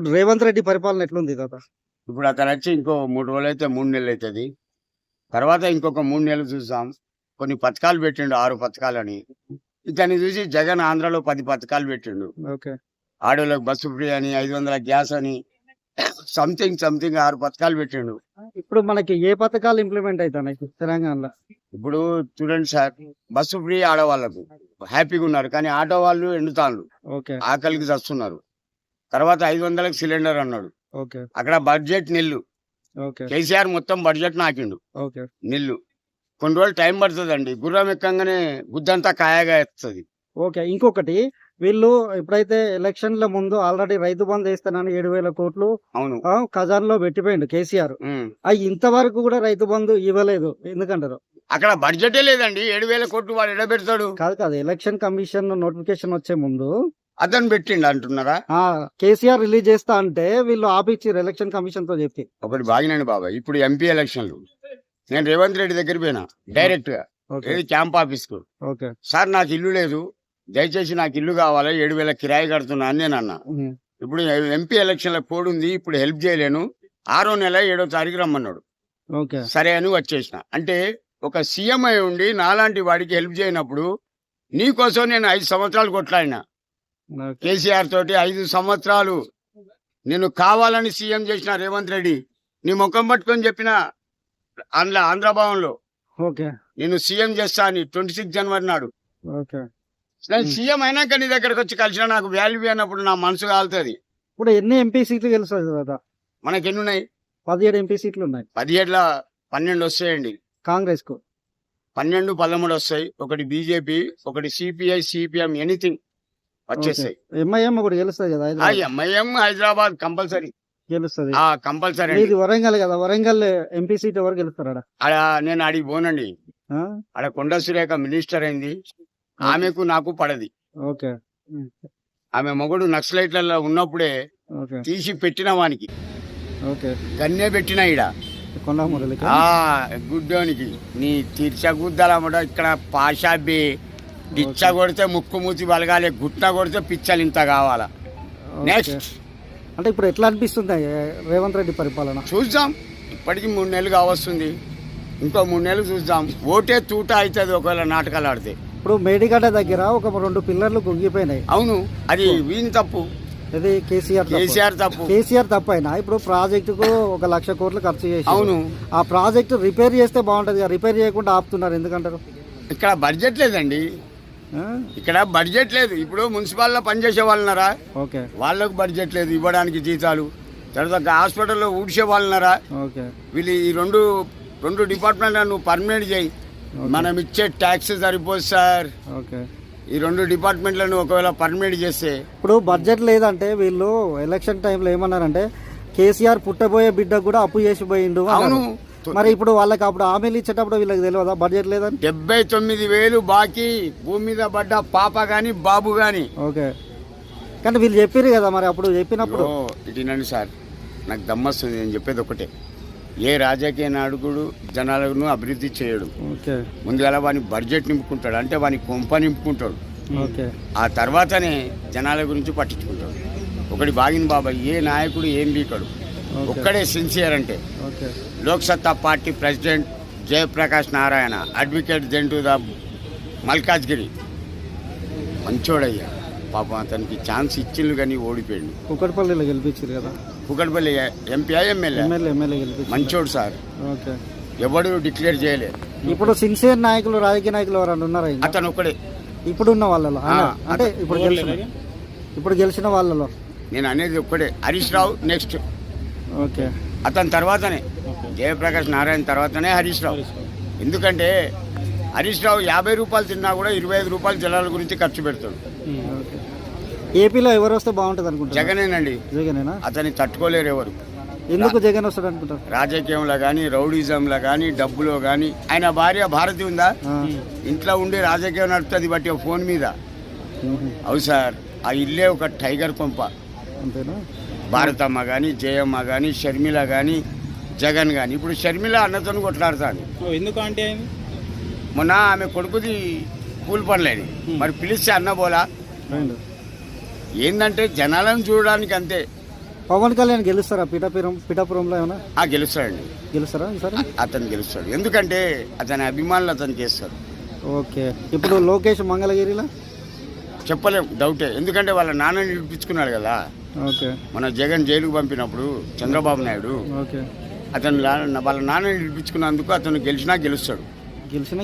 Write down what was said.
ఇప్పుడు రేవంత్ రెడ్డి పరిపాలన ఎట్లుంది తాత? ఇప్పుడు అతను వచ్చి ఇంకో మూడు రోజులు అయితే మూడు నెలలు అవుతుంది. తర్వాత ఇంకొక మూడు నెలలు చూసాం కొన్ని పథకాలు పెట్టిండు ఆరు పథకాలని. ఇతన్ని చూసి జగన్ ఆంధ్రాలో పది పథకాలు పెట్టిండు. ఓకే. ఆడోళ్ళకి బస్సు ఫ్రీ అని ఐదు వందల గ్యాస్ అని సంథింగ్ సంథింగ్ ఆరు పథకాలు పెట్టిండు. ఇప్పుడు మనకి ఏ పథకాలు ఇంప్లిమెంట్ అవుతున్నాయి తెలంగాణలో? ఇప్పుడు చూడండి సార్ బస్సు ఫ్రీ ఆడవాళ్ళకు. హ్యాపీగా ఉన్నారు కానీ ఆటో వాళ్ళు ఎండుతాండ్రు. ఓకే. ఆకలికి చస్తున్నారు. తర్వాత ఐదు వందలకు సిలిండర్ అన్నాడు. ఓకే. అక్కడ బడ్జెట్ నిల్లు. ఓకే. కేసీఆర్ మొత్తం బడ్జెట్ నాకిండు. ఓకే. నిల్లు. కొన్ని రోజులు టైం పడుతుందండి. గుర్రం ఎక్కంగానే గుద్దంతా కాయగా ఎత్తుంది. ఓకే. ఇంకొకటి వీళ్ళు ఎప్పుడైతే ఎలక్షన్ల ముందు ఆల్రెడీ రైతు బంధు వేస్తానని ఏడు వేల కోట్లు అవును. ఖజాన్లో పెట్టిపోయిండు కేసీఆర్. అవి ఇంతవరకు కూడా రైతు బంధు ఇవ్వలేదు. ఎందుకంటారు? అక్కడ బడ్జెటే లేదండి. ఏడు వేల కోట్లు వాడు ఎడబెడతాడు. కాదు కాదు. ఎలక్షన్ కమిషన్ నోటిఫికేషన్ వచ్చే ముందు అతను పెట్టిండు అంటున్నారా? కేసీఆర్ రిలీజ్ చేస్తా అంటే వీళ్ళు ఆపిచ్చారు ఎలక్షన్ కమిషన్తో చెప్పి. ఒకటి బాగినండి బాబాయ్ ఇప్పుడు ఎంపీ ఎలక్షన్లు. నేను రేవంత్ రెడ్డి దగ్గర పోయినా డైరెక్ట్గా ఏది క్యాంప్ ఆఫీస్కు సార్ నాకు ఇల్లు లేదు. దయచేసి నాకు ఇల్లు కావాలి ఏడు వేల కిరాయి కడుతున్నా అని నేను అన్నా. ఇప్పుడు ఎంపీ ఎలక్షన్ల కోడ్ ఉంది ఇప్పుడు హెల్ప్ చేయలేను. ఆరో నెల ఏడో తారీఖు రమ్మన్నాడు. సరే అని వచ్చేసిన. అంటే ఒక సీఎం అయి ఉండి నాలాంటి వాడికి హెల్ప్ చేయనప్పుడు నీకోసం నేను ఐదు సంవత్సరాలు కొట్లాడిన. కేసీఆర్ తోటి ఐదు సంవత్సరాలు నేను కావాలని సీఎం చేసిన రేవంత్ రెడ్డి నీ ముఖం పట్టుకొని చెప్పిన ఆంధ్ర ఆంధ్రభవన్లో ఓకే. నేను సీఎం చేస్తా అని ట్వంటీ సిక్స్ జనవరి నాడు. ఓకే. నేను. సీఎం అయినాక నీ దగ్గరకు వచ్చి కలిసిన నాకు వాల్యూ అన్నప్పుడు నా మనసు కాలుతుంది. ఇప్పుడు ఎన్ని ఎంపీ సీట్లు గెలుస్తుంది కదా మనకి ఎన్ని ఉన్నాయి పదిహేడు ఎంపీ సీట్లు ఉన్నాయి. పదిహేడుల పన్నెండు వస్తాయండి. కాంగ్రెస్కు పన్నెండు పదమూడు వస్తాయి. ఒకటి బీజేపీ ఒకటి సిపిఐ సిపిఎం ఎనీథింగ్. వచ్చేస్తాయి ఎంఐఎం ఒకటి గెలుస్తుంది కదా ఆ హైదరాబాద్. MIM Hyderabad compulsory. గెలుస్తుంది. ఆ కంపల్సరీ ఇది వరంగల్ కదా వరంగల్ ఎంపీ సీట్ ఎవరు గెలుస్తారు ఆడ నేను ఆడికి పోనండి? ఆడ కొండ సురేఖ మినిస్టర్ అయింది. ఆమెకు నాకు పడది. ఓకే. ఆమె మొగుడు నక్సలైట్లలో ఉన్నప్పుడే తీసి పెట్టిన వానికి. ఓకే. గన్నే పెట్టిన కొండ ఆ గుడ్డోనికి. నీ తీర్చగుద్దలమ్మడ ఇక్కడ పాషాబి డిచ్చ కొడితే ముక్కు మూతి బలగాలి గుట్ట కొడితే పిచ్చలు ఇంత కావాలా. నెక్స్ట్ అంటే ఇప్పుడు ఎట్లా అనిపిస్తుంది రేవంత్ రెడ్డి పరిపాలన? చూద్దాం. ఇప్పటికి మూడు నెలలు కావస్తుంది. ఇంకో మూడు నెలలు చూద్దాం. ఓటే తూట అవుతుంది ఒకవేళ నాటకాలు ఆడితే. ఇప్పుడు మేడిగడ్డ దగ్గర ఒక రెండు పిల్లర్లు కుంగిపోయినాయి అవును. అది వీని తప్పు. ఇది కేసీఆర్ తప్పు. కేసీఆర్ తప్పు. కేసీఆర్ తప్పైనా ఇప్పుడు ప్రాజెక్టుకు ఒక లక్ష కోట్లు ఖర్చు చేసి అవును. ఆ ప్రాజెక్టు రిపేర్ చేస్తే బాగుంటది రిపేర్ చేయకుండా ఆపుతున్నారు. ఎందుకంటారు? ఇక్కడ బడ్జెట్ లేదండి? ఇక్కడ బడ్జెట్ లేదు. ఇప్పుడు మున్సిపాల్లో పనిచేసే వాళ్ళన్నారా? ఓకే. వాళ్ళకు బడ్జెట్ లేదు ఇవ్వడానికి జీతాలు. తర్వాత హాస్పిటల్లో ఊడ్చే వాళ్ళన్నారా? ఓకే. వీళ్ళు ఈ రెండు రెండు డిపార్ట్మెంట్ నువ్వు పర్మనెంట్ చేయి. మనం ఇచ్చే ట్యాక్స్ సరిపోదు సార్. ఓకే. ఈ రెండు డిపార్ట్మెంట్లను ఒకవేళ పర్మనెంట్ చేస్తే. ఇప్పుడు బడ్జెట్ లేదంటే వీళ్ళు ఎలక్షన్ టైంలో ఏమన్నారంటే కేసీఆర్ పుట్టబోయే బిడ్డ కూడా అప్పు చేసి పోయిండు అవును. మరి ఇప్పుడు వాళ్ళకి అప్పుడు హామీలు ఇచ్చేటప్పుడు వీళ్ళకి తెలియదా? బడ్జెట్ లేదని? డెబ్బై తొమ్మిది వేలు బాకీ. భూమి మీద పడ్డ పాప గాని బాబు గాని. ఓకే. కానీ వీళ్ళు చెప్పారు కదా మరి అప్పుడు చెప్పినప్పుడు. వినండి సార్ నాకు దమ్మస్తుంది నేను చెప్పేది ఒకటే. ఏ రాజకీయ నాయకుడు జనాలను అభివృద్ధి చేయడు. ఓకే. ముందుగా వాని బడ్జెట్ నింపుకుంటాడు అంటే వాని కొంప నింపుకుంటాడు. ఓకే. ఆ తర్వాతనే జనాల గురించి పట్టించుకుంటాడు. ఒకటి బాగిన బాబా ఏ నాయకుడు ఏం బీకడు. ఒక్కడే సిన్సియర్ అంటే. Okay. Loksatta party president Jayaprakash Narayan advocate gents ద మల్కాజ్గిరి. మంచోడయ్యా. పాపం అతనికి ఛాన్స్ ఇచ్చిండు కానీ ఓడిపోయాడు. కుక్కటిపల్లిలో గెలిపించారు కదా. Kukatpally MP MLA MLA MLA గెలిపించారు. మంచోడు సార్. ఓకే. ఎవడు డిక్లేర్ చేయలేదు ఇప్పుడు సిన్సియర్ నాయకులు రాజకీయ నాయకులు ఎవరన్నా ఉన్నారా? అతను ఒక్కడే. ఇప్పుడు ఉన్న వాళ్ళలో. అంటే ఇప్పుడు గెలిచిన ఇప్పుడు గెలిచిన వాళ్ళలో. నేను అనేది ఒక్కడే. Harish Rao next okay. అతని తర్వాతనే జయప్రకాష్ నారాయణ తర్వాతనే హరీష్ రావు. ఎందుకంటే హరీష్ రావు యాభై రూపాయలు తిన్నా కూడా ఇరవై ఐదు రూపాయలు జనాల గురించి ఖర్చు పెడతాడు. ఏపీలో ఎవరు వస్తే బాగుంటుంది అనుకుంటారు జగనేనండి. జగనేనా? అతన్ని తట్టుకోలేరు ఎవరు. ఎందుకు జగన్ వస్తాడు అనుకుంటారు రాజకీయంలో కానీ రౌడీజంలో కానీ డబ్బులో కానీ ఆయన భార్య భారతి ఉందా? ఇంట్లో ఉండి రాజకీయం నడుపుతుంది బట్టి ఫోన్ మీద. అవు సార్ ఆ ఇల్లే ఒక టైగర్ పంప. అంతేనా? భారతమ్మ కానీ జయమ్మ కానీ షర్మిల కానీ జగన్ కానీ ఇప్పుడు షర్మిల అన్నతో కొట్లాడుతాను ఎందుకంటే మొన్న ఆమె కొడుకుది కూలి పడలేదు మరి పిలిస్తే అన్న పోలా ఏంటంటే జనాలను చూడడానికి అంతే. పవన్ కళ్యాణ్ గెలుస్తారా? పిఠాపురం పిఠాపురంలో ఏమైనా గెలుస్తాడండి. గెలుస్తారా సార్ అతను గెలుస్తాడు. ఎందుకంటే అతని అభిమానులు అతను చేస్తారు. ఓకే. ఇప్పుడు లోకేష్ మంగళగిరిలో? చెప్పలేం. డౌటే. ఎందుకంటే వాళ్ళ నాన్నని నిలిపించుకున్నాడు కదా. మన జగన్ జైలుకు పంపినప్పుడు చంద్రబాబు నాయుడు అతను వాళ్ళ నాన్న నిర్పించుకున్నందుకు అతను గెలిచినా గెలుస్తాడు. గెలిచినా